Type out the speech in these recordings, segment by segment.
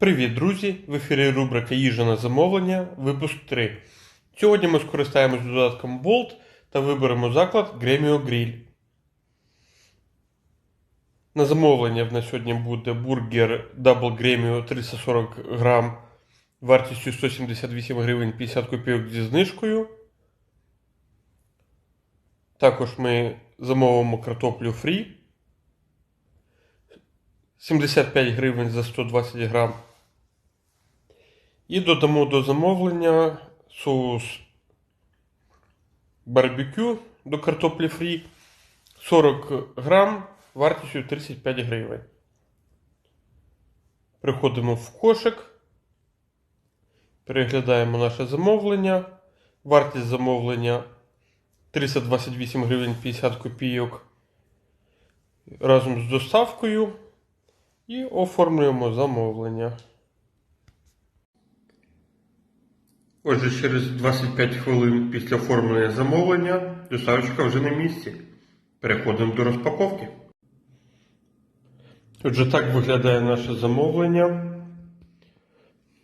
Привіт, друзі! В ефірі рубрика Їжа на замовлення, випуск 3. Сьогодні ми скористаємось додатком Bolt та виберемо заклад Gremio Grill. На замовлення в нас сьогодні буде бургер Double Gremio 340 грам вартістю 178 гривень 50 копійок зі знижкою. Також ми замовимо картоплю фрі 75 гривень за 120 грам. І додамо до замовлення соус барбекю до картоплі фрі 40 грам вартістю 35 гривень. Приходимо в кошик, переглядаємо наше замовлення. Вартість замовлення 328 гривень 50 копійок разом з доставкою. І оформлюємо замовлення. Отже, через 25 хвилин після оформлення замовлення доставочка вже на місці. Переходимо до розпаковки. Отже, так виглядає наше замовлення.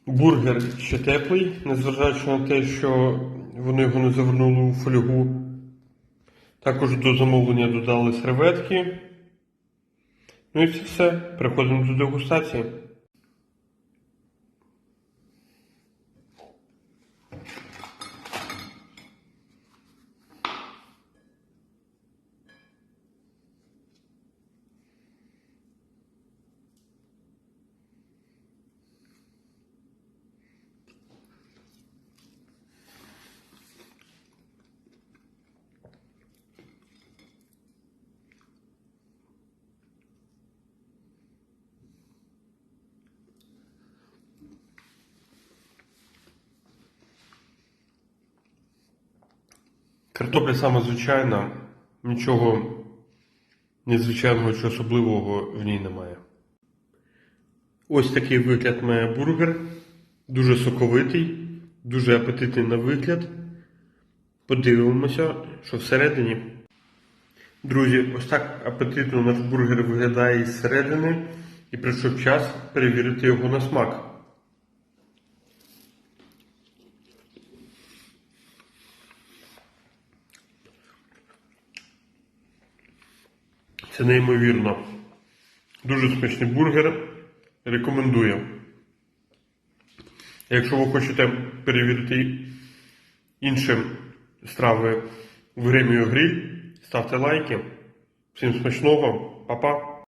Бургер ще теплий, незважаючи на те, що вони його не завернули у фольгу. Також до замовлення додали серветки. Ну і це все. Переходимо до дегустації. Картопля саме звичайна, нічого незвичайного чи особливого в ній немає. Ось такий вигляд має бургер. Дуже соковитий, дуже апетитний на вигляд. Подивимося, що всередині. Друзі, ось так апетитно наш бургер виглядає із середини і прийшов час перевірити його на смак. Це неймовірно. Дуже смачний бургер. Рекомендую. Якщо ви хочете перевірити інші страви в Гремію Гриль, ставте лайки. Всім смачного, Па-па!